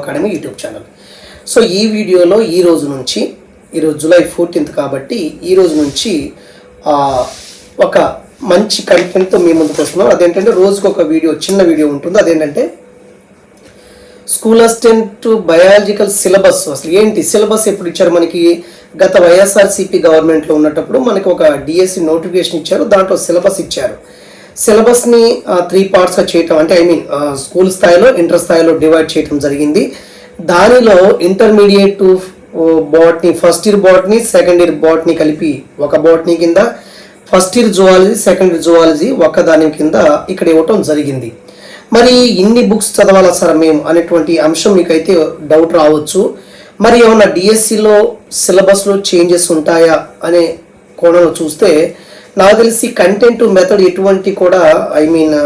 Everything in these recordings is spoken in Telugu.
అకాడమీ యూట్యూబ్ ఛానల్ సో ఈ వీడియోలో ఈ రోజు నుంచి ఈరోజు జూలై ఫోర్టీన్త్ కాబట్టి ఈ రోజు నుంచి ఒక మంచి కంటెంట్తో మీ ముందుకు వస్తున్నాం. అదేంటంటే రోజుకు ఒక వీడియో చిన్న వీడియో ఉంటుంది. అదేంటంటే స్కూల్ అసిస్టెంట్ బయాలజికల్ సిలబస్ అసలు ఏంటి? సిలబస్ ఎప్పుడు ఇచ్చారు మనకి? గత వైఎస్ఆర్సీపీ గవర్నమెంట్లో ఉన్నప్పుడు మనకి ఒక డిఎస్సి నోటిఫికేషన్ ఇచ్చారు. దాంట్లో సిలబస్ ఇచ్చారు. సిలబస్ని త్రీ పార్ట్స్గా చేయటం అంటే ఐ మీన్ స్కూల్ స్థాయిలో ఇంటర్ స్థాయిలో డివైడ్ చేయటం జరిగింది. దానిలో intermediate botany first year botany second year botany కలిపి ఒక బాట్ని కింద first year zoology second year zoology ఒక దాని కింద ఇక్కడ ఇవ్వటం జరిగింది. మరి ఇన్ని బుక్స్ చదవాలా సార్ మేము అనేటువంటి అంశం మీకైతే డౌట్ రావచ్చు. మరి ఏమన్నా డిఎస్సిలో సిలబస్లో చేంజెస్ ఉంటాయా అనే కోణంలో చూస్తే నాకు తెలిసి కంటెంట్ మెథడ్ ఎటువంటి కూడా ఐ మీన్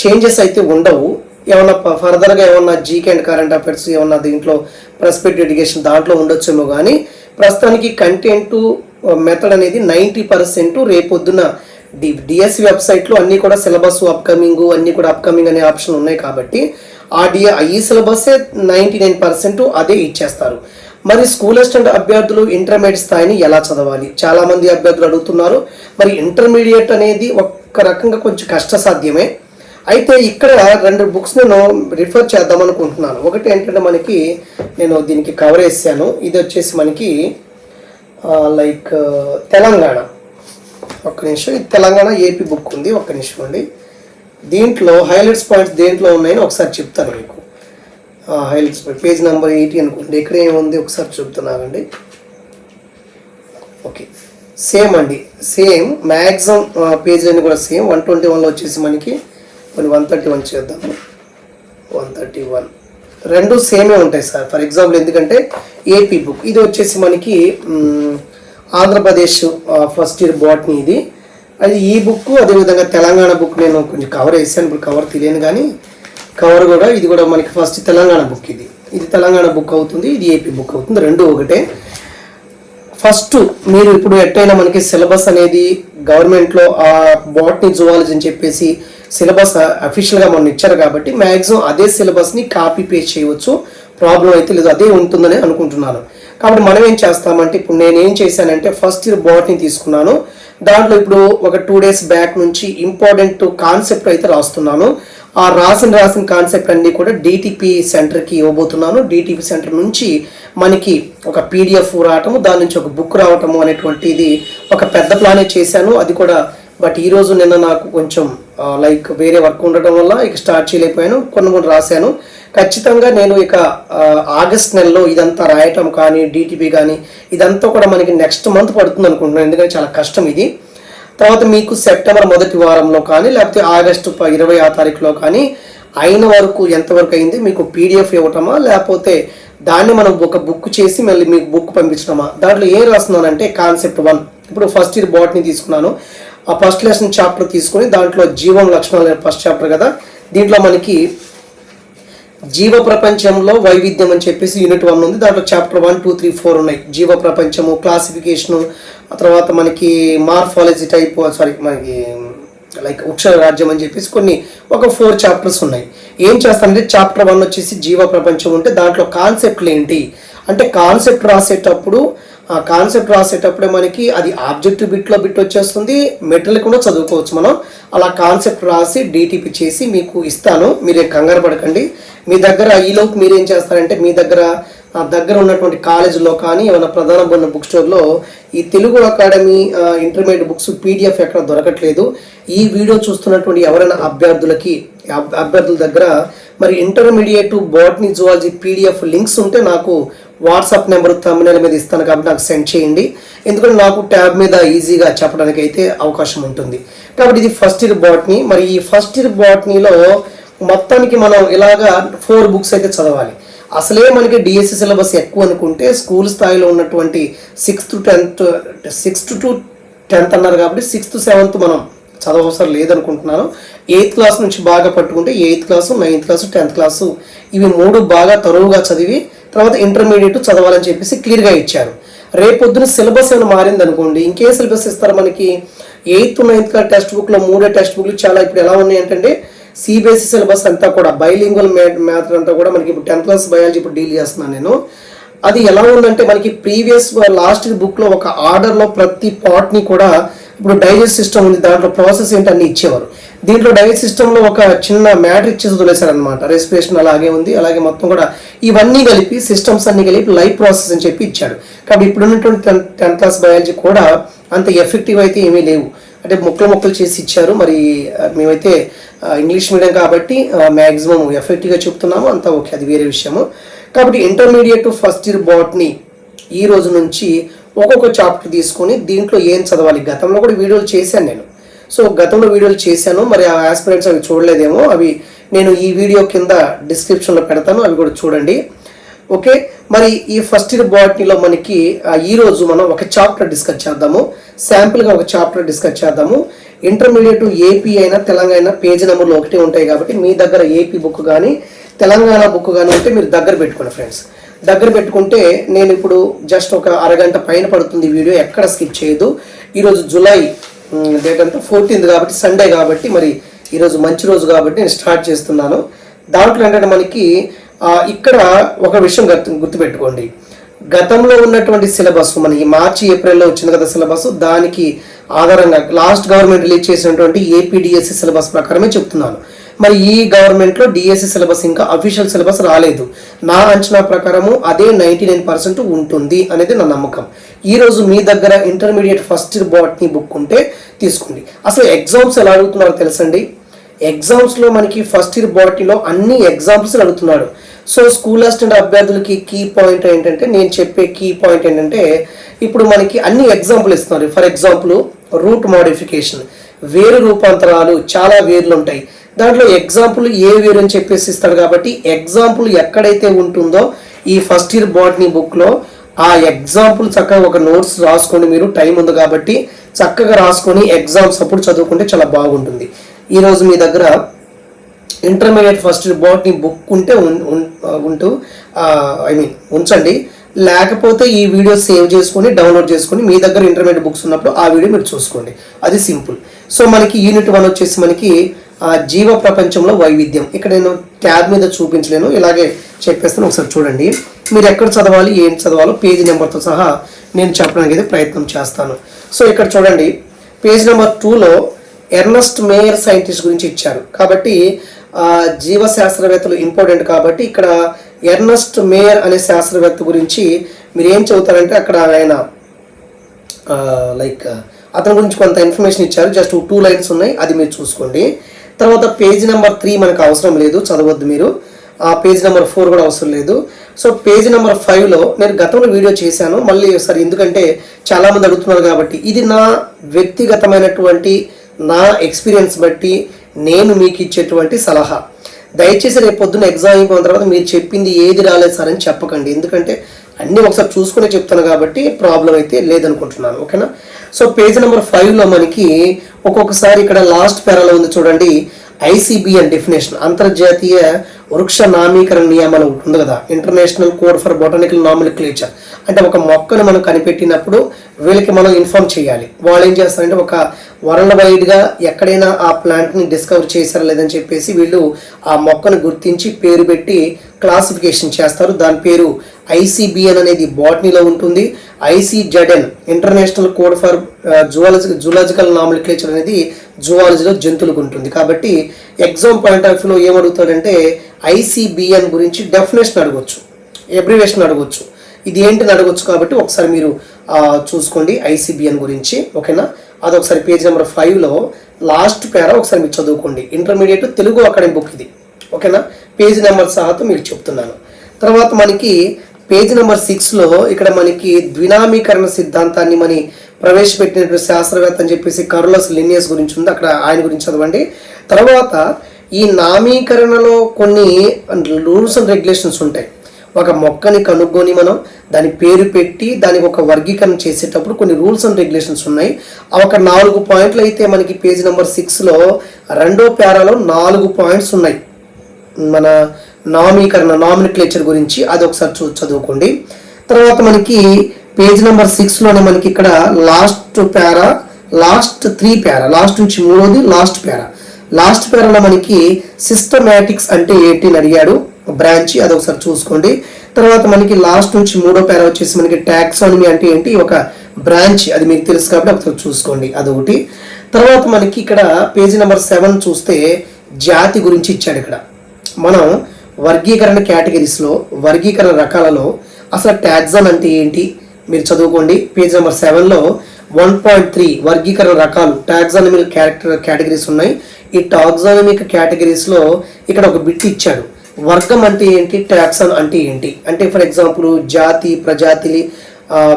చేంజెస్ అయితే ఉండవు. ఏమన్నా ప- ఫర్దర్గా ఏమన్నా జీకే అండ్ కరెంట్ అఫైర్స్ ఏమన్నా దీంట్లో ప్రెస్పెక్ట్ ఎడ్యుకేషన్ దాంట్లో ఉండొచ్చేమో కానీ ప్రస్తుతానికి కంటెంట్ మెథడ్ అనేది నైంటీ పర్సెంట్ రేపొద్దున డి డిఎస్సి వెబ్సైట్లో అన్నీ కూడా సిలబస్ అప్కమింగ్ అన్నీ కూడా అప్కమింగ్ అనే ఆప్షన్ ఉన్నాయి కాబట్టి ఆ డిఏ ఈ సిలబసే నైంటీ నైన్ పర్సెంట్ అదే ఇచ్చేస్తారు. మరి స్కూల్ అసిస్టెంట్ అభ్యర్థులు ఇంటర్మీడియట్ స్థాయిని ఎలా చదవాలి? చాలా మంది అభ్యర్థులు అడుగుతున్నారు. మరి ఇంటర్మీడియట్ అనేది ఒక రకంగా కొంచెం కష్టసాధ్యమే. అయితే ఇక్కడ రెండు బుక్స్ నేను రిఫర్ చేద్దాం అనుకుంటున్నాను. ఒకటి ఏంటంటే మనకి నేను దీనికి కవర్ వేసాను ఇది వచ్చేసి మనకి లైక్ తెలంగాణ. ఒక్క నిమిషం. ఇది తెలంగాణ ఏపీ బుక్ ఉంది. ఒక్క నిమిషం అండి. దీంట్లో హైలైట్స్ పాయింట్స్ దేంట్లో ఉన్నాయని ఒకసారి చెప్తాను మీకు. హైలైట్స్ పేజ్ నెంబర్ ఎయిటీ అనుకోండి ఎక్కడ ఏముంది? ఒకసారి చెప్తున్నానండి. ఓకే. సేమ్ అండి. సేమ్ మ్యాక్సిమం పేజీలన్నీ కూడా సేమ్. వన్ ట్వంటీ వన్లో వచ్చేసి మనకి కొన్ని వన్ థర్టీ వన్ చేద్దాము వన్ థర్టీ వన్. రెండు సేమే ఉంటాయి సార్. ఫర్ ఎగ్జాంపుల్ ఎందుకంటే ఏపీ బుక్. ఇది వచ్చేసి మనకి ఆంధ్రప్రదేశ్ ఫస్ట్ ఇయర్ బాట్ని ఇది. అది ఈ బుక్ అదేవిధంగా తెలంగాణ బుక్ నేను కొంచెం కవర్ వేసాను ఇప్పుడు కవర్ తెలియను కానీ కవర్ కూడా ఇది కూడా మనకి ఫస్ట్ తెలంగాణ బుక్ ఇది. ఇది తెలంగాణ బుక్ అవుతుంది ఇది ఏపీ బుక్ అవుతుంది రెండు ఒకటే. ఫస్ట్ మీరు ఇప్పుడు ఎట్టయినా మనకి సిలబస్ అనేది గవర్నమెంట్లో ఆ బాట్ని జువాలజీ అని చెప్పేసి సిలబస్ అఫీషియల్గా మనం ఇచ్చారు కాబట్టి మ్యాక్సిమం అదే సిలబస్ని కాపీ పేస్ట్ చేయవచ్చు. ప్రాబ్లం అయితే లేదు అదే ఉంటుందని అనుకుంటున్నాను. కాబట్టి మనం ఏం చేస్తామంటే ఇప్పుడు నేను ఏం చేశానంటే ఫస్ట్ ఇయర్ బాట్ని తీసుకున్నాను. దాంట్లో ఇప్పుడు ఒక టూ డేస్ బ్యాక్ నుంచి ఇంపార్టెంట్ కాన్సెప్ట్ అయితే రాస్తున్నాను. ఆ రాసిన రాసిన కాన్సెప్ట్ అన్నీ కూడా డిటిపి సెంటర్కి ఇవ్వబోతున్నాను. డిటిపి సెంటర్ నుంచి మనకి ఒక పీడిఎఫ్ రావటము దాని నుంచి ఒక బుక్ రావటము అనేటువంటిది ఒక పెద్ద ప్లానే చేశాను. అది కూడా బట్ ఈరోజు నిన్న నాకు కొంచెం లైక్ వేరే వర్క్ ఉండటం వల్ల ఇక స్టార్ట్ చేయలేకపోయాను. కొన్ని కొన్ని రాశాను. ఖచ్చితంగా నేను ఇక ఆగస్ట్ నెలలో ఇదంతా రాయటం కానీ డిటిపి కానీ ఇదంతా కూడా మనకి నెక్స్ట్ మంత్ పడుతుంది అనుకుంటున్నాను. ఎందుకంటే చాలా కష్టం ఇది. తర్వాత మీకు సెప్టెంబర్ మొదటి వారంలో కానీ లేకపోతే ఆగస్టు ఇరవై ఆ తారీఖులో కానీ అయిన వరకు ఎంతవరకు అయింది మీకు పీడిఎఫ్ ఇవ్వటమా లేకపోతే దాన్ని మనం ఒక బుక్ చేసి మళ్ళీ మీకు బుక్ పంపించడమా దాంట్లో ఏం రాస్తున్నానంటే కాన్సెప్ట్ వన్ ఇప్పుడు ఫస్ట్ ఇయర్ బాట్ని తీసుకున్నాను. ఆ ఫస్ట్ లెసన్ చాప్టర్ తీసుకొని దాంట్లో జీవం లక్షణాలు ఫస్ట్ చాప్టర్ కదా దీంట్లో మనకి జీవ ప్రపంచంలో వైవిధ్యం అని చెప్పేసి యూనిట్ వన్ ఉంది. దాంట్లో chapter one two three four ఉన్నాయి. జీవ ప్రపంచము క్లాసిఫికేషను ఆ తర్వాత మనకి మార్ఫాలజీ టైప్ సారీ మనకి లైక్ వృక్ష రాజ్యం అని చెప్పేసి కొన్ని ఒక ఫోర్ చాప్టర్స్ ఉన్నాయి. ఏం చేస్తానంటే చాప్టర్ వన్ వచ్చేసి జీవ ప్రపంచం ఉంటే దాంట్లో కాన్సెప్ట్లు ఏంటి? అంటే కాన్సెప్ట్ రాసేటప్పుడు ఆ కాన్సెప్ట్ రాసేటప్పుడే మనకి అది ఆబ్జెక్టివ్ బిట్లో బిట్ వచ్చేస్తుంది మెటీరియల్ కూడా చదువుకోవచ్చు మనం. అలా కాన్సెప్ట్ రాసి డీటీపీ చేసి మీకు ఇస్తాను. మీరే కంగారు పడకండి. మీ దగ్గర ఈలోపు మీరేం చేస్తారంటే మీ దగ్గర ఆ దగ్గర ఉన్నటువంటి కాలేజీలో కానీ ఏమైనా ప్రధాన ఉన్న బుక్ స్టోర్లో ఈ Telugu academy intermediate books PDF ఎక్కడ దొరకట్లేదు. ఈ వీడియో చూస్తున్నటువంటి ఎవరైనా అభ్యర్థులకి అభ్యర్థుల దగ్గర మరి intermediate botany zoology PDF links ఉంటే నాకు వాట్సాప్ నెంబర్ తమిళ మీద ఇస్తాను కాబట్టి నాకు సెండ్ చేయండి. ఎందుకంటే నాకు ట్యాబ్ మీద ఈజీగా చెప్పడానికి అయితే అవకాశం ఉంటుంది. కాబట్టి ఇది ఫస్ట్ ఇయర్ బాటనీ మరి ఈ ఫస్ట్ ఇయర్ బాటనీలో మొత్తానికి మనం ఇలాగా ఫోర్ బుక్స్ అయితే చదవాలి. అసలే మనకి డిఎస్సి సిలబస్ ఎక్కువ అనుకుంటే స్కూల్ స్థాయిలో ఉన్నటువంటి sixth tenth sixth to tenth అన్నారు కాబట్టి సిక్స్త్ సెవెంత్ మనం చదవవసరం లేదనుకుంటున్నాను. ఎయిత్ క్లాస్ నుంచి బాగా పట్టుకుంటే eighth class ninth class tenth class ఇవి మూడు బాగా తరువుగా చదివి తర్వాత ఇంటర్మీడియట్ చదవాలని చెప్పేసి క్లియర్గా ఇచ్చారు. రేపొద్దున సిలబస్ ఏమైనా మారింది అనుకోండి ఇంకే సిలబస్ ఇస్తారు మనకి ఎయిత్ నైన్త్ టెక్స్ట్ బుక్లో మూడే టెక్స్ట్ బుక్లు చాలా ఇప్పుడు ఎలా ఉన్నాయి అంటే సిబిఎస్ఈ సిలబస్ అంతా కూడా బైలింగ్వల్ మ్యాథ్ అంతా కూడా మనకి ఇప్పుడు టెన్త్ క్లాస్ బయాలజీ ఇప్పుడు డీల్ చేస్తున్నాను నేను. అది ఎలా ఉందంటే మనకి ప్రీవియస్ లాస్ట్ బుక్లో ఒక ఆర్డర్లో ప్రతి పార్ట్ని కూడా ఇప్పుడు డైజెస్ట్ సిస్టమ్ ఉంది దాంట్లో ప్రాసెస్ ఏంటి అన్ని ఇచ్చేవారు. దీంట్లో డైజెస్ట్ సిస్టంలో ఒక చిన్న మ్యాటర్ ఇచ్చేసి వదిలేశారనమాట రెస్పిరేషన్ అలాగే ఉంది అలాగే మొత్తం కూడా ఇవన్నీ కలిపి సిస్టమ్స్ అన్ని కలిపి లైఫ్ ప్రాసెస్ అని చెప్పి ఇచ్చాడు. కాబట్టి ఇప్పుడు ఉన్నటువంటి టెన్త్ క్లాస్ బయాలజీ కూడా అంత ఎఫెక్టివ్ అయితే ఏమీ లేవు. అంటే ముక్కలు ముక్కలు చేసి ఇచ్చారు. మరి మేమైతే ఇంగ్లీష్ మీడియం కాబట్టి మ్యాక్సిమం ఎఫెక్టివ్గా చెప్తున్నాము. అంతా ఓకే అది వేరే విషయము. కాబట్టి ఇంటర్మీడియట్ ఫస్ట్ ఇయర్ బాట్ని ఈ రోజు నుంచి ఒక్కొక్క చాప్టర్ తీసుకొని దీంట్లో ఏం చదవాలి? గతంలో కూడా వీడియోలు చేశాను నేను. సో గతంలో వీడియోలు చేశాను. మరి ఆ ఆస్పిరెంట్స్ అవి చూడలేదేమో. అవి నేను ఈ వీడియో కింద డిస్క్రిప్షన్లో పెడతాను. అవి కూడా చూడండి. ఓకే? మరి ఈ ఫస్ట్ ఇయర్ బాటనీలో మనకి ఈరోజు ఈ రోజు మనం ఒక చాప్టర్ డిస్కస్ చేద్దాము. శాంపుల్గా ఒక చాప్టర్ డిస్కస్ చేద్దాము. ఇంటర్మీడియట్ ఏపీ అయినా తెలంగాణ పేజ్ నెంబర్లు ఒకటే ఉంటాయి కాబట్టి మీ దగ్గర ఏపీ బుక్ కానీ తెలంగాణ బుక్ కానీ ఉంటే మీరు దగ్గర పెట్టుకోండి ఫ్రెండ్స్ దగ్గర పెట్టుకుంటే నేను ఇప్పుడు జస్ట్ ఒక అరగంట పైన పడుతుంది వీడియో ఎక్కడ స్కిప్ చేయదు ఈరోజు జూలై డేట్ అంతా ఫోర్టీన్త్ కాబట్టి సండే కాబట్టి మరి ఈరోజు మంచి రోజు కాబట్టి నేను స్టార్ట్ చేస్తున్నాను. దాంట్లో ఏంటంటే మనకి ఇక్కడ ఒక విషయం గుర్తు గుర్తుపెట్టుకోండి. గతంలో ఉన్నటువంటి సిలబస్ మనకి మార్చి ఏప్రిల్లో వచ్చింది కదా సిలబస్ దానికి ఆధారంగా లాస్ట్ గవర్నమెంట్ రిలీజ్ చేసినటువంటి ఏపీడిఎస్సి సిలబస్ ప్రకారమే చెప్తున్నాను. మరి ఈ గవర్నమెంట్లో డిఎస్సి సిలబస్ ఇంకా అఫీషియల్ సిలబస్ రాలేదు. నా అంచనా ప్రకారము అదే నైంటీ నైన్ పర్సెంట్ ఉంటుంది అనేది నా నమ్మకం. ఈరోజు మీ దగ్గర ఇంటర్మీడియట్ ఫస్ట్ ఇయర్ బుక్ ఉంటే తీసుకోండి. అసలు ఎగ్జామ్స్ ఎలా అడుగుతున్నారో తెలుసండి? ఎగ్జామ్స్లో మనకి ఫస్ట్ ఇయర్ బాటిలో అన్ని ఎగ్జాంపుల్స్ అడుగుతున్నాడు. సో స్కూల్ అసిస్టెంట్ అభ్యర్థులకి కీ పాయింట్ ఏంటంటే నేను చెప్పే కీ పాయింట్ ఏంటంటే ఇప్పుడు మనకి అన్ని ఎగ్జాంపుల్ ఇస్తున్నారు. ఫర్ ఎగ్జాంపుల్ రూట్ మోడిఫికేషన్ వేరు రూపాంతరాలు చాలా వేర్లు ఉంటాయి. దాంట్లో ఎగ్జాంపుల్ ఏ వేరు అని చెప్పేసి ఇస్తాడు కాబట్టి ఎగ్జాంపుల్ ఎక్కడైతే ఉంటుందో ఈ ఫస్ట్ ఇయర్ బాటనీ బుక్లో ఆ ఎగ్జాంపుల్ చక్కగా ఒక నోట్స్ రాసుకోండి మీరు టైం ఉంది కాబట్టి చక్కగా రాసుకొని ఎగ్జామ్స్ అప్పుడు చదువుకుంటే చాలా బాగుంటుంది. ఈరోజు మీ దగ్గర ఇంటర్మీడియట్ ఫస్ట్ బాటనీ బుక్ ఉంటే ఉంటూ ఐ మీన్ ఉంచండి. లేకపోతే ఈ వీడియో సేవ్ చేసుకొని డౌన్లోడ్ చేసుకొని మీ దగ్గర ఇంటర్మీడియట్ బుక్స్ ఉన్నప్పుడు ఆ వీడియో మీరు చూసుకోండి. అది సింపుల్ సో మనకి యూనిట్ వన్ వచ్చేసి మనకి ఆ, జీవ ప్రపంచంలో వైవిధ్యం. ఇక్కడ నేను ట్యాబ్ మీద చూపించలేను ఇలాగే చెప్పేస్తాను ఒకసారి చూడండి. మీరు ఎక్కడ చదవాలి ఏం చదవాలో పేజీ నెంబర్తో సహా నేను చెప్పడానికి అయితే ప్రయత్నం చేస్తాను. సో ఇక్కడ చూడండి పేజ్ నెంబర్ టూలో ఎర్నస్ట్ మేయర్ సైంటిస్ట్ గురించి ఇచ్చారు. కాబట్టి ఆ, జీవ శాస్త్రవేత్తలు ఇంపార్టెంట్ కాబట్టి ఇక్కడ ఎర్నస్ట్ మేయర్ అనే శాస్త్రవేత్త గురించి మీరు ఏం చదువుతారంటే అక్కడ ఆయన లైక్ అతని గురించి కొంత ఇన్ఫర్మేషన్ ఇచ్చారు. జస్ట్ టూ లైన్స్ ఉన్నాయి. అది మీరు చూసుకోండి. తర్వాత పేజ్ నెంబర్ త్రీ మనకు అవసరం లేదు. చదవద్దు మీరు. ఆ పేజ్ నెంబర్ ఫోర్ కూడా అవసరం లేదు. సో పేజ్ నెంబర్ ఫైవ్లో నేను గతంలో వీడియో చేశాను. మళ్ళీ ఒకసారి ఎందుకంటే చాలామంది అడుగుతున్నారు కాబట్టి ఇది నా వ్యక్తిగతమైనటువంటి నా ఎక్స్పీరియన్స్ బట్టి నేను మీకు ఇచ్చేటువంటి సలహా. దయచేసి రేపు పొద్దున్న ఎగ్జామ్ అయిపోయిన తర్వాత మీరు చెప్పింది ఏది రాలేదు సార్ అని చెప్పకండి. ఎందుకంటే అన్నీ ఒకసారి చూసుకునే చెప్తాను కాబట్టి ప్రాబ్లం అయితే లేదనుకుంటున్నాను. ఓకేనా సో పేజ్ నెంబర్ ఫైవ్లో మనకి ఒక్కొక్కసారి ఇక్కడ లాస్ట్ పేరాలో ఉంది చూడండి ఐసిబిఎన్ డెఫినేషన్ అంతర్జాతీయ వృక్ష నామీకరణ నియమాలు ఉంది కదా? International code for botanical nomenclature అంటే ఒక మొక్కను మనం కనిపెట్టినప్పుడు వీళ్ళకి మనం ఇన్ఫార్మ్ చేయాలి. వాళ్ళు ఏం చేస్తారంటే ఒక వరల్డ్ వైడ్గా ఎక్కడైనా ఆ ప్లాంట్ని డిస్కవర్ చేశారా లేదని చెప్పేసి వీళ్ళు ఆ మొక్కను గుర్తించి పేరు పెట్టి క్లాసిఫికేషన్ చేస్తారు. దాని పేరు ఐసిబిఎన్ అనేది బాటనీలో ఉంటుంది. ICZN international code for zoology zoological nomenclature అనేది జువాలజీలో జంతువులకు ఉంటుంది. కాబట్టి ఎగ్జామ్ పాయింట్ ఆఫ్ వ్యూలో ఏమడుగుతాడంటే ఐసీబీఎన్ గురించి డెఫినేషన్ అడగొచ్చు ఎబ్రివేషన్ అడగొచ్చు. ఇది ఏంటిది అడగొచ్చు కాబట్టి ఒకసారి మీరు చూసుకోండి ఐసీబీఎన్ గురించి ఓకేనా? అది ఒకసారి పేజ్ నెంబర్ ఫైవ్లో లాస్ట్ పేరా ఒకసారి మీరు చదువుకోండి. ఇంటర్మీడియట్ తెలుగు అకాడమీ బుక్ ఇది ఓకేనా? పేజ్ నెంబర్ సహాతో మీకు చెప్తున్నాను. తర్వాత మనకి పేజ్ నెంబర్ సిక్స్లో ఇక్కడ మనకి ద్వినామీకరణ సిద్ధాంతాన్ని మని ప్రవేశపెట్టినటువంటి శాస్త్రవేత్త అని చెప్పేసి కరోలస్ లినియస్ గురించి ఉంది. అక్కడ ఆయన గురించి చదవండి. తర్వాత ఈ నామీకరణలో కొన్ని రూల్స్ అండ్ రెగ్యులేషన్స్ ఉంటాయి. ఒక మొక్కని కనుక్కొని మనం దాని పేరు పెట్టి దానికి ఒక వర్గీకరణ చేసేటప్పుడు కొన్ని రూల్స్ అండ్ రెగ్యులేషన్స్ ఉన్నాయి. ఆ ఒక నాలుగు పాయింట్లు అయితే మనకి పేజ్ నెంబర్ సిక్స్లో రెండో పేరాలో నాలుగు పాయింట్స్ ఉన్నాయి. మన నామీకరణ నామినిక్లేచర్ గురించి అది ఒకసారి చూ చదువుకోండి. తర్వాత మనకి పేజ్ నెంబర్ సిక్స్లోనే మనకి ఇక్కడ last para last three para last నుంచి మూడోది లాస్ట్ పేరా లాస్ట్ పేరులో మనకి సిస్టమాటిక్స్ అంటే ఏంటి అని అడిగాడు. బ్రాంచ్ అది ఒకసారి చూసుకోండి. తర్వాత మనకి లాస్ట్ నుంచి మూడో పేర వచ్చేసి మనకి ట్యాక్సానమీ అంటే ఏంటి? ఒక బ్రాంచ్ అది మీకు తెలుసు కాబట్టి ఒకసారి చూసుకోండి. అదొకటి. తర్వాత మనకి ఇక్కడ పేజీ నెంబర్ సెవెన్ చూస్తే జాతి గురించి ఇచ్చాడు ఇక్కడ. మనం వర్గీకరణ కేటగిరీస్లో వర్గీకరణ రకాలలో అసలు ట్యాక్సన్ అంటే ఏంటి? మీరు చదువుకోండి. పేజ్ నెంబర్ సెవెన్లో వన్ పాయింట్ త్రీ వర్గీకరణ రకాలు టాక్సానమిక్ క్యారెక్టర్ కేటగిరీస్ ఉన్నాయి. ఈ టాక్సానమిక్ కేటగిరీస్లో ఇక్కడ ఒక బిట్ ఇచ్చాడు. వర్గం అంటే ఏంటి? టాక్సాన్ అంటే ఏంటి? అంటే ఫర్ ఎగ్జాంపుల్ జాతి ప్రజాతి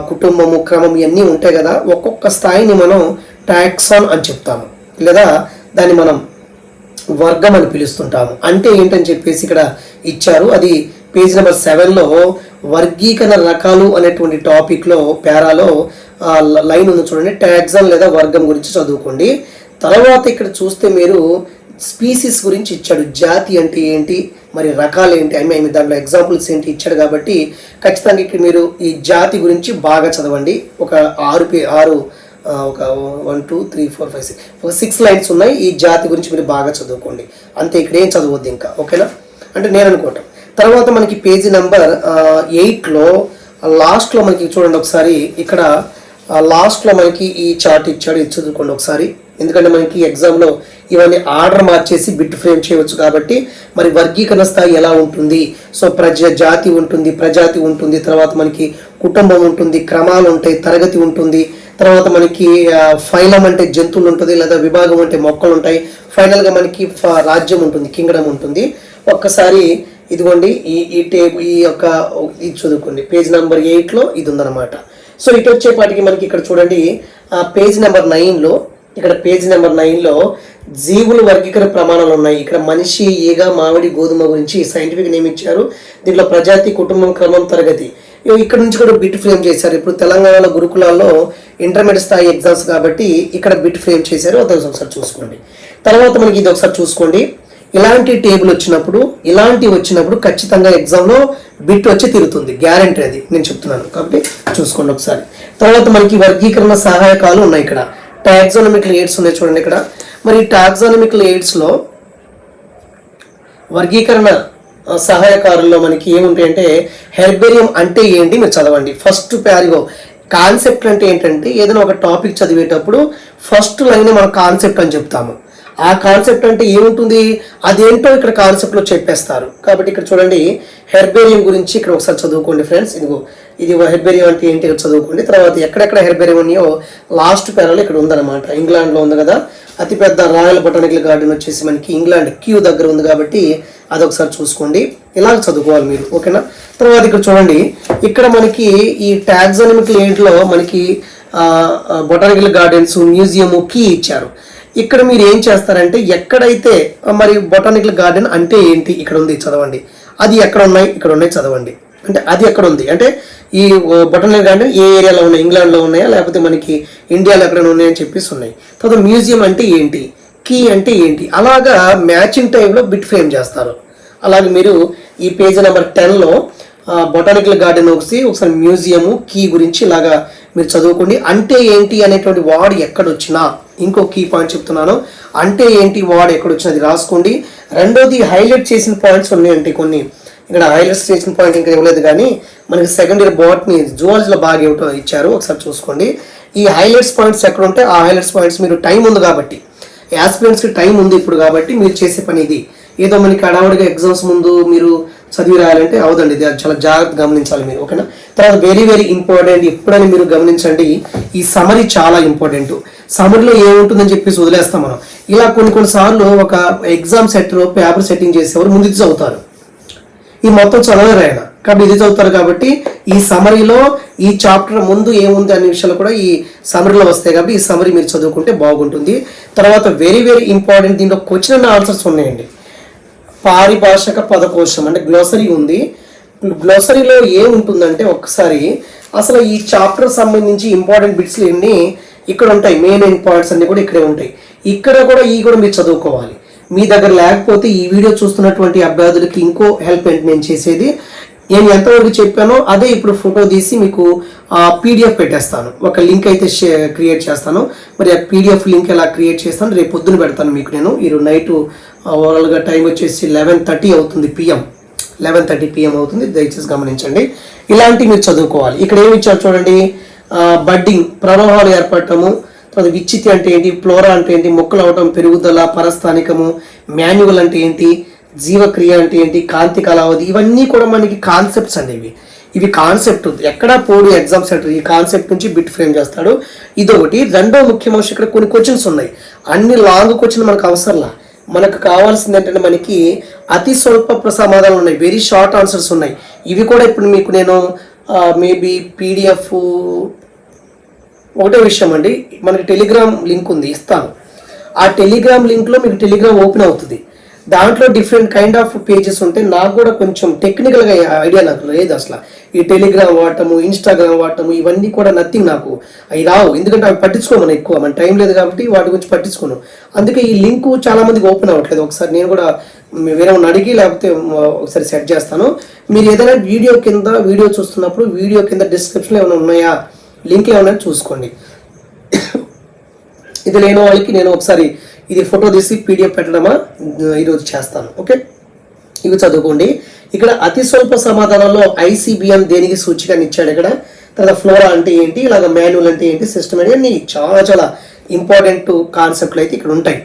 కుటుంబము క్రమం ఇవన్నీ ఉంటాయి కదా. ఒక్కొక్క స్థాయిని మనం టాక్సాన్ అని చెప్తాము. లేదా దాన్ని మనం వర్గం అని పిలుస్తుంటాము. అంటే ఏంటని చెప్పేసి ఇక్కడ ఇచ్చారు. అది పేజ్ నెంబర్ సెవెన్లో వర్గీకరణ రకాలు అనేటువంటి టాపిక్లో పేరాలో లైన్ ఉంది చూడండి. ట్యాక్సన్ లేదా వర్గం గురించి చదువుకోండి. తర్వాత ఇక్కడ చూస్తే మీరు స్పీసీస్ గురించి ఇచ్చాడు. జాతి అంటే ఏంటి? మరి రకాలు ఏంటి? ఐ మీన్ దాంట్లో ఎగ్జాంపుల్స్ ఏంటి ఇచ్చాడు కాబట్టి ఖచ్చితంగా ఇక్కడ మీరు ఈ జాతి గురించి బాగా చదవండి. ఒక ఆరు పే ఆరు ఒక one two three four five six ఒక సిక్స్ లైన్స్ ఉన్నాయి. ఈ జాతి గురించి మీరు బాగా చదువుకోండి. అంతే ఇక్కడ ఏం చదవద్దు ఇంకా. ఓకేనా? అంటే నేను అనుకోవటం. తర్వాత మనకి పేజీ నెంబర్ ఎయిట్లో లాస్ట్లో మనకి చూడండి ఒకసారి. ఇక్కడ లాస్ట్లో మనకి ఈ చార్ట్ ఇచ్చాడు. ఇది చదువుకోండి ఒకసారి. ఎందుకంటే మనకి ఎగ్జామ్లో ఇవన్నీ ఆర్డర్ మార్చేసి బిట్ ఫ్రేమ్ చేయవచ్చు కాబట్టి మరి వర్గీకరణ స్థాయి ఎలా ఉంటుంది? సో ప్రజ జాతి ఉంటుంది ప్రజాతి ఉంటుంది తర్వాత మనకి కుటుంబం ఉంటుంది క్రమాలు ఉంటాయి తరగతి ఉంటుంది తర్వాత మనకి ఫైలం అంటే జంతువులు ఉంటుంది లేదా విభాగం అంటే మొక్కలు ఉంటాయి. ఫైనల్గా మనకి ఫ- రాజ్యం ఉంటుంది కింగ్డమ్ ఉంటుంది. ఒక్కసారి ఇదిగోండి ఈ ఈ టేబు ఈ యొక్క ఇది చదువుకోండి. పేజ్ నెంబర్ ఎయిట్లో ఇది ఉందన్నమాట సో ఇటు వచ్చేపాటికి మనకి ఇక్కడ చూడండి ఆ పేజ్ నెంబర్ నైన్లో ఇక్కడ పేజ్ నెంబర్ నైన్లో జీవుల వర్గీకరణ ప్రమాణాలు ఉన్నాయి. ఇక్కడ మనిషి ఈగ మామిడి గోధుమ గురించి సైంటిఫిక్ నేమ్ ఇచ్చారు. దీంట్లో ప్రజాతి కుటుంబం క్రమం తరగతి. ఇగో ఇక్కడ నుంచి కూడా బిట్ ఫ్రేమ్ చేశారు. ఇప్పుడు తెలంగాణలో గురుకులాల్లో ఇంటర్మీడియట్ స్థాయి ఎగ్జామ్స్ కాబట్టి ఇక్కడ బిట్ ఫ్రేమ్ చేశారు. అది ఒకసారి చూసుకోండి. తర్వాత మనకి ఇది ఒకసారి చూసుకోండి. ఇలాంటి టేబుల్ వచ్చినప్పుడు ఇలాంటి వచ్చినప్పుడు ఖచ్చితంగా ఎగ్జామ్లో బిట్ వచ్చి తిరుగుతుంది. గ్యారంటీ అది. నేను చెప్తున్నాను. కాబట్టి చూసుకోండి ఒకసారి. తర్వాత మనకి వర్గీకరణ సహాయకాలు ఉన్నాయి ఇక్కడ. టాక్సానమికల్ ఎయిడ్స్ ఉన్నాయి చూడండి ఇక్కడ. మరి టాక్సానమికల్ ఎయిడ్స్లో వర్గీకరణ సహాయకారుల్లో మనకి ఏముంటాయంటే హెర్బేరియం అంటే ఏంటి మీరు చదవండి. ఫస్ట్ ప్యారిగో కాన్సెప్ట్ అంటే ఏంటంటే ఏదైనా ఒక టాపిక్ చదివేటప్పుడు ఫస్ట్ లైన్ మనం కాన్సెప్ట్ అని చెప్తాము. ఆ కాన్సెప్ట్ అంటే ఏముంటుంది? అదేంటో ఇక్కడ కాన్సెప్ట్లో చెప్పేస్తారు. కాబట్టి ఇక్కడ చూడండి హెర్బేరియం గురించి ఇక్కడ ఒకసారి చదువుకోండి ఫ్రెండ్స్ ఇదిగో ఇది హెర్బేరియం అంటే ఏంటి చదువుకోండి. తర్వాత ఎక్కడెక్కడ హెర్బేరియం ఉన్నాయో లాస్ట్ పేరాలో ఇక్కడ ఉందన్నమాట. ఇంగ్లాండ్లో ఉంది కదా అతిపెద్ద రాయల్ బొటానికల్ గార్డెన్ వచ్చేసి మనకి ఇంగ్లాండ్ క్యూ దగ్గర ఉంది కాబట్టి అది ఒకసారి చూసుకోండి. ఇలా చదువుకోవాలి మీరు ఓకేనా? తర్వాత ఇక్కడ చూడండి ఇక్కడ మనకి ఈ టాక్సానమిక్లో మనకి బొటానికల్ గార్డెన్స్ మ్యూజియం కీ ఇచ్చారు. ఇక్కడ మీరు ఏం చేస్తారంటే ఎక్కడైతే మరి బొటానికల్ గార్డెన్ అంటే ఏంటి ఇక్కడ ఉంది చదవండి. అది ఎక్కడ ఉన్నాయి ఇక్కడ ఉన్నాయి చదవండి. అంటే అది ఎక్కడ ఉంది? అంటే ఈ బొటానికల్ గార్డెన్ ఏ ఏరియాలో ఉన్నాయి? ఇంగ్లాండ్లో ఉన్నాయా? లేకపోతే మనకి ఇండియాలో ఎక్కడైనా ఉన్నాయని చెప్పేసి ఉన్నాయి. తర్వాత మ్యూజియం అంటే ఏంటి? కీ అంటే ఏంటి? అలాగా మ్యాచింగ్ టైంలో బిట్ ఫ్రేమ్ చేస్తారు. అలాగే మీరు ఈ పేజ్ నెంబర్ టెన్లో బొటానికల్ గార్డెన్ ఒకసి ఒకసారి మ్యూజియము కీ గురించి ఇలాగా మీరు చదువుకోండి. అంటే ఏంటి అనేటువంటి వాడు ఎక్కడొచ్చినా ఇంకో కీ పాయింట్ చెప్తున్నాను. అంటే ఏంటి వార్డ్ ఎక్కడొచ్చినా అది రాసుకోండి. రెండోది హైలైట్ చేసిన పాయింట్స్ ఉన్నాయంటే కొన్ని. ఇక్కడ హైలైట్స్ స్టేషన్ పాయింట్ ఇంకా ఇవ్వలేదు కానీ మనకి సెకండ్ ఇయర్ బాట్ని జువాలజీలో బాగా ఇవ్వటం ఇచ్చారు. ఒకసారి చూసుకోండి. ఈ హైలైట్స్ పాయింట్స్ ఎక్కడ ఉంటే ఆ హైలైట్స్ పాయింట్స్ మీరు టైం ఉంది కాబట్టి యాస్పిరెంట్స్కి టైం ఉంది ఇప్పుడు కాబట్టి మీరు చేసే పని ఇది. ఏదో మనకి అడావుడిగా ఎగ్జామ్స్ ముందు మీరు చదివి రాయాలంటే అవదండి. ఇది చాలా జాగ్రత్త గమనించాలి మీరు ఓకేనా? తర్వాత వెరీ వెరీ ఇంపార్టెంట్ ఎప్పుడైనా మీరు గమనించండి. ఈ సమరీ చాలా ఇంపార్టెంట్. సమరీలో ఏముంటుందని చెప్పేసి వదిలేస్తాం మనం. ఇలా కొన్ని కొన్ని సార్లు ఒక ఎగ్జామ్ సెట్లో పేపర్ సెట్టింగ్ చేసేవారు ముందు చదువుతారు. ఈ మొత్తం చదవరు ఆయన. కాబట్టి ఇది చదువుతారు కాబట్టి ఈ సమరీలో ఈ చాప్టర్ ముందు ఏముంది అనే విషయాలు కూడా ఈ సమరీలో వస్తాయి కాబట్టి ఈ సమరీ మీరు చదువుకుంటే బాగుంటుంది. తర్వాత వెరీ వెరీ ఇంపార్టెంట్ దీంట్లో క్వశ్చన్ అండ్ ఆన్సర్స్ ఉన్నాయండి. పారిభాషక పదకోశం అంటే గ్లోసరీ ఉంది. గ్లోసరీలో ఏముంటుందంటే ఒక్కసారి అసలు ఈ చాప్టర్ సంబంధించి ఇంపార్టెంట్ బిట్స్ ఎన్ని? ఇక్కడ ఉంటాయి. మెయిన్ మెయిన్ పాయింట్స్ అన్ని కూడా ఇక్కడే ఉంటాయి. ఇక్కడ కూడా ఈ కూడా మీరు చదువుకోవాలి. మీ దగ్గర లేకపోతే ఈ వీడియో చూస్తున్నటువంటి అభ్యర్థులకి ఇంకో హెల్ప్ ఏంటి నేను చేసేది? నేను ఎంతవరకు చెప్పానో అదే ఇప్పుడు ఫోటో తీసి మీకు పీడిఎఫ్ పెట్టేస్తాను. ఒక లింక్ అయితే క్రియేట్ చేస్తాను. మరి ఆ పీడిఎఫ్ లింక్ ఎలా క్రియేట్ చేస్తాను? రేపు పొద్దున పెడతాను మీకు నేను. ఈరోజు నైట్ ఓవరాల్గా టైం వచ్చేసి లెవెన్ థర్టీ అవుతుంది పిఎం లెవెన్ థర్టీ పిఎం అవుతుంది. దయచేసి గమనించండి. ఇలాంటివి మీరు చదువుకోవాలి. ఇక్కడ ఏమి ఇచ్చారు చూడండి. బడ్డింగ్ ప్రవాహాలు ఏర్పడటము తర్వాత విచ్చితి అంటే ఏంటి? ఫ్లోరా అంటే ఏంటి? మొక్కలు అవటం పెరుగుదల పరస్థానికము మాన్యువల్ అంటే ఏంటి? జీవక్రియ అంటే ఏంటి? కాంతి కళావధి ఇవన్నీ కూడా మనకి కాన్సెప్ట్స్ అండి ఇవి. ఇవి కాన్సెప్ట్ ఎక్కడ పోడు ఎగ్జామ్ సెంటర్ ఈ కాన్సెప్ట్ నుంచి బిట్ ఫ్రేమ్ చేస్తాడు. ఇదొకటి. రెండో ముఖ్యమంశం ఇక్కడ కొన్ని క్వశ్చన్స్ ఉన్నాయి. అన్ని లాంగ్ క్వశ్చన్ మనకు అవసరంలా? మనకు కావాల్సింది ఏంటంటే మనకి అతి స్వల్ప సమాధానాలు ఉన్నాయి. వెరీ షార్ట్ ఆన్సర్స్ ఉన్నాయి. ఇవి కూడా ఇప్పుడు మీకు నేను మేబీ పీడిఎఫ్ ఒకటే విషయం అండి మనకి టెలిగ్రామ్ లింక్ ఉంది ఇస్తాను. ఆ టెలిగ్రామ్ లింక్లో మీకు టెలిగ్రామ్ ఓపెన్ అవుతుంది. దాంట్లో డిఫరెంట్ కైండ్ ఆఫ్ పేజెస్ ఉంటాయి నాకు కూడా కొంచెం టెక్నికల్గా ఐడియా నాకు లేదు అసలు. ఈ టెలిగ్రామ్ వాడటము ఇన్స్టాగ్రామ్ వాడటము ఇవన్నీ కూడా నథింగ్ నాకు. అవి రావు. ఎందుకంటే అవి పట్టించుకోమని ఎక్కువ. మన టైం లేదు కాబట్టి వాటి గురించి పట్టించుకోను. అందుకే ఈ లింక్ చాలా మందికి ఓపెన్ అవ్వట్లేదు. ఒకసారి నేను కూడా వేరే ఉన్న అడిగి లేకపోతే ఒకసారి సెట్ చేస్తాను. మీరు ఏదైనా వీడియో కింద వీడియో చూస్తున్నప్పుడు వీడియో కింద డిస్క్రిప్షన్లో ఏమైనా ఉన్నాయా? లింక్ ఏమన్నా చూసుకోండి. ఇది లేని వాళ్ళకి నేను ఒకసారి ఇది ఫోటో తీసి పీడిఎఫ్ పెట్టడమా? ఈరోజు చేస్తాను. ఓకే ఇవి చదువుకోండి. ఇక్కడ అతి స్వల్ప సమాధానంలో ఐసీబీఎం దేనికి సూచికని ఇచ్చాడు ఇక్కడ? తర్వాత ఫ్లోరా అంటే ఏంటి? ఇలాగ మాన్యువల్ అంటే ఏంటి? సిస్టమ్ అంటే అన్ని చాలా చాలా ఇంపార్టెంట్ కాన్సెప్ట్లు అయితే ఇక్కడ ఉంటాయి.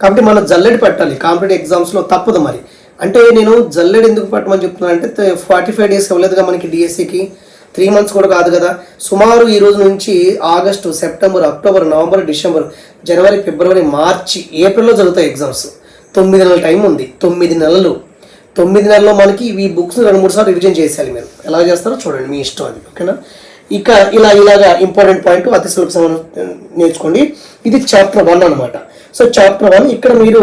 కాబట్టి మనం జల్లెడి పెట్టాలి. కాంపిటేటివ్ ఎగ్జామ్స్లో తప్పదు మరి. అంటే నేను జల్లెడి ఎందుకు పెట్టమని చెప్తున్నాను అంటే ఫార్టీ ఫైవ్ డేస్ ఇవ్వలేదుగా మనకి డిఎస్సికి త్రీ మంత్స్ కూడా కాదు కదా. సుమారు ఈ రోజు నుంచి August September October November December January February March ఏప్రిల్లో జరుగుతాయి ఎగ్జామ్స్. తొమ్మిది నెలల టైం ఉంది. తొమ్మిది నెలలు. తొమ్మిది నెలల్లో మనకి ఈ బుక్స్ రెండు మూడు సార్లు రివిజన్ చేసేయాలి మీరు. ఎలా చేస్తారో చూడండి మీ ఇష్టం అది ఓకేనా? ఇక ఇలా ఇలాగా ఇంపార్టెంట్ పాయింట్ అతి సులభ నేర్చుకోండి. ఇది చాప్టర్ వన్ అనమాట. సో చాప్టర్ వన్ ఇక్కడ మీరు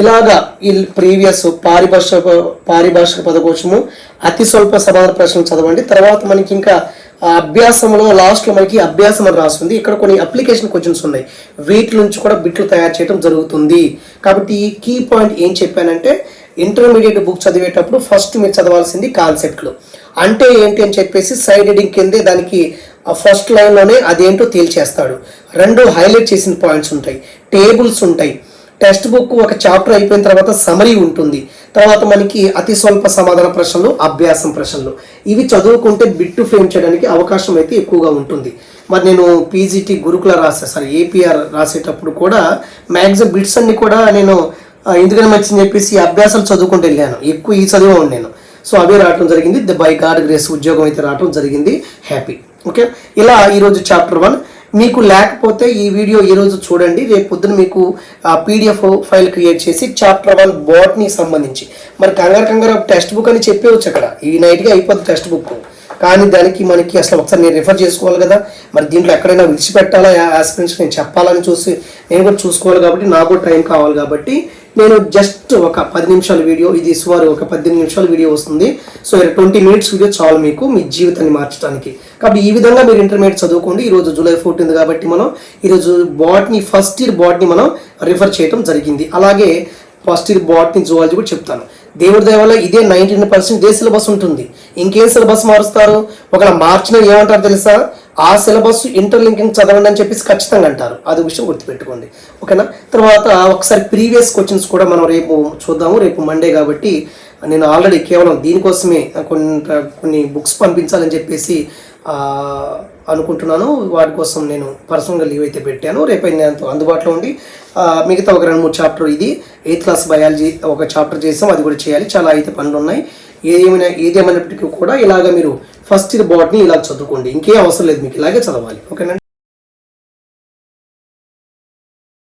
ఇలాగా ఈ ప్రీవియస్ పారిభాష పారిభాషిక పదకోశము అతి స్వల్ప సమాధాన ప్రశ్నలు చదవండి. తర్వాత మనకి ఇంకా అభ్యాసంలో లాస్ట్లో మనకి అభ్యాసం అని రాస్తుంది. ఇక్కడ కొన్ని అప్లికేషన్ క్వశ్చన్స్ ఉన్నాయి. వీటి నుంచి కూడా బిట్లు తయారు చేయడం జరుగుతుంది. కాబట్టి ఈ కీ పాయింట్ ఏం చెప్పానంటే ఇంటర్మీడియట్ బుక్ చదివేటప్పుడు ఫస్ట్ మీరు చదవాల్సింది కాన్సెప్ట్లు అంటే ఏంటి అని చెప్పేసి సైడ్ రీడింగ్ కిందే దానికి ఫస్ట్ లైన్లోనే అదేంటో తేల్చేస్తాడు. రెండు హైలైట్ చేసిన పాయింట్స్ ఉంటాయి. టేబుల్స్ ఉంటాయి. టెక్స్ట్ బుక్ ఒక చాప్టర్ అయిపోయిన తర్వాత సమరీ ఉంటుంది. తర్వాత మనకి అతి స్వల్ప సమాధాన ప్రశ్నలు అభ్యాసం ప్రశ్నలు. ఇవి చదువుకుంటే బిట్టు ఫ్రేమ్ చేయడానికి అవకాశం అయితే ఎక్కువగా ఉంటుంది. మరి నేను పీజీటీ గురుకుల రాసే సారీ ఏపీఆర్ రాసేటప్పుడు కూడా మ్యాక్సిమం బిట్స్ అన్ని కూడా నేను ఎందుకని మంచిని చెప్పేసి అభ్యాసాలు చదువుకుంటూ వెళ్ళాను. ఎక్కువ ఈ చదివే నేను. సో అవే రావడం జరిగింది. ద బై గాడ్ గ్రేస్ ఉద్యోగం అయితే రావడం జరిగింది. హ్యాపీ. ఓకే? ఇలా ఈరోజు చాప్టర్ వన్ మీకు లేకపోతే ఈ వీడియో ఈరోజు చూడండి. రేపు పొద్దున మీకు పీడిఎఫ్ ఫైల్ క్రియేట్ చేసి చాప్టర్ వన్ బోట్ని సంబంధించి. మరి కంగారు కంగారు టెక్స్ట్ బుక్ అని చెప్పేవచ్చు అక్కడ. ఈ నైట్గా అయిపోద్ది టెక్స్ట్ బుక్ కానీ దానికి మనకి అసలు ఒకసారి నేను రిఫర్ చేసుకోవాలి కదా. మరి దీంట్లో ఎక్కడైనా విడిచిపెట్టాలా? ఆస్పిరెంట్స్ నేను చెప్పాలని చూసి నేను కూడా చూసుకోవాలి కాబట్టి నాకు కూడా టైం కావాలి కాబట్టి నేను జస్ట్ ఒక పది నిమిషాల వీడియో ఇది సుమారు ఒక పద్దెనిమిది నిమిషాల వీడియో వస్తుంది. సో ట్వంటీ మినిట్స్ వీడియో చాలు మీకు మీ జీవితాన్ని మార్చడానికి. కాబట్టి ఈ విధంగా మీరు ఇంటర్మీడియట్ చదువుకోండి. ఈరోజు జూలై ఫోర్టీన్త్ కాబట్టి మనం ఈరోజు బాట్ని ఫస్ట్ ఇయర్ బాట్ని మనం రిఫర్ చేయడం జరిగింది. అలాగే ఫస్ట్ ఇయర్ బాట్ని జువాలజీ కూడా చెప్తాను. దేవుడి దయ వల్ల ఇదే నైన్టీన్ పర్సెంట్ ఇదే సిలబస్ ఉంటుంది. ఇంకేం సిలబస్ మారుస్తారు? ఒకవేళ మార్చిన ఏమంటారు తెలుసా? ఆ సిలబస్ ఇంటర్లింకింగ్ చదవండి అని చెప్పేసి ఖచ్చితంగా అంటారు. అది విషయం గుర్తుపెట్టుకోండి. ఓకేనా? తర్వాత ఒకసారి ప్రీవియస్ క్వశ్చన్స్ కూడా మనం రేపు చూద్దాము. రేపు మండే కాబట్టి నేను ఆల్రెడీ కేవలం దీనికోసమే కొన్ని కొన్ని బుక్స్ పంపించాలని చెప్పేసి అనుకుంటున్నాను. వాటి కోసం నేను పర్సనల్గా లీవ్ అయితే పెట్టాను. రేపు నేను అందుబాటులో ఉండి మిగతా ఒక రెండు మూడు చాప్టర్ ఇది ఎయిత్ క్లాస్ బయాలజీ ఒక చాప్టర్ చేసాం అది కూడా చేయాలి. చాలా అయితే పనులు ఉన్నాయి ఏమైనా ఏదేమైనప్పటికీ కూడా ఇలాగ మీరు ఫస్ట్ ఇయర్ బాట్ని ఇలా చదువుకోండి. ఇంకే అవసరం లేదు మీకు. ఇలాగే చదవాలి. ఓకేనండి